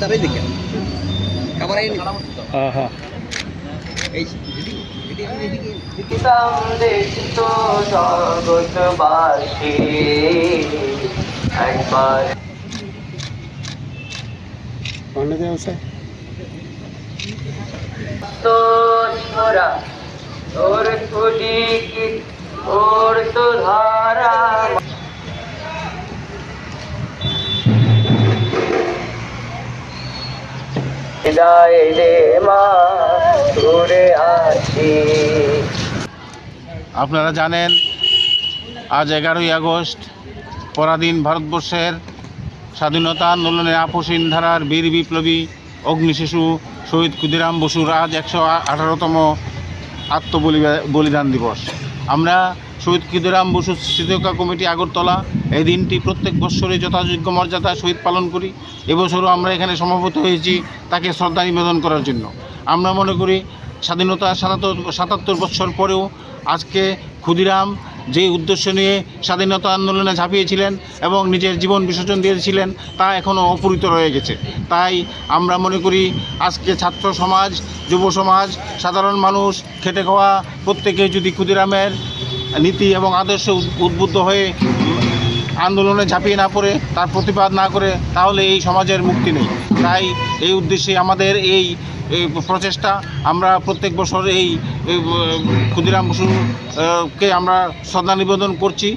তারাই দেখে। খাবার এই হ্যাঁ হ্যাঁ। এই এদিকে, এদিকে, এদিকে, হৃদয় রে মা ঘুরে আছি। আপনারা জানেন, আজ এগারোই আগস্ট, পরাধীন ভারতবর্ষের স্বাধীনতা আন্দোলনের আপসীন ধারার বীর বিপ্লবী অগ্নিশিশু শহীদ ক্ষুদিরাম বসুর আজ একশো আঠারোতম আত্মবলি বলিদান দিবস। আমরা শহীদ ক্ষুদিরাম বসু স্মৃতিকা কমিটি আগরতলা এই দিনটি প্রত্যেক বৎসরে যথাযোগ্য মর্যাদা শহীদ পালন করি। এবছরও আমরা এখানে সমাবেত হয়েছি তাকে শ্রদ্ধা নিবেদন করার জন্য। আমরা মনে করি স্বাধীনতা সাতাত্তর সাতাত্তর বৎসর পরেও আজকে ক্ষুদিরাম যে উদ্দেশ্য নিয়ে স্বাধীনতা আন্দোলনে ঝাঁপিয়েছিলেন এবং নিজের জীবন বিসর্জন দিয়েছিলেন, তা এখনও অপূরিত রয়ে গেছে। তাই আমরা মনে করি, আজকে ছাত্র সমাজ, যুব সমাজ, সাধারণ মানুষ, খেটে খাওয়া প্রত্যেকে যদি ক্ষুদিরামের নীতি এবং আদর্শে উদ- উদ্বুদ্ধ হয়ে আন্দোলনে ঝাঁপিয়ে না পড়ে, তার প্রতিবাদ না করে, তাহলে এই সমাজের মুক্তি নেই। তাই এই উদ্দেশ্যে আমাদের এই প্রচেষ্টা আমরা প্রত্যেক বছর এই ক্ষুদিরাম বসুকে আমরা শ্রদ্ধা নিবেদন করছি।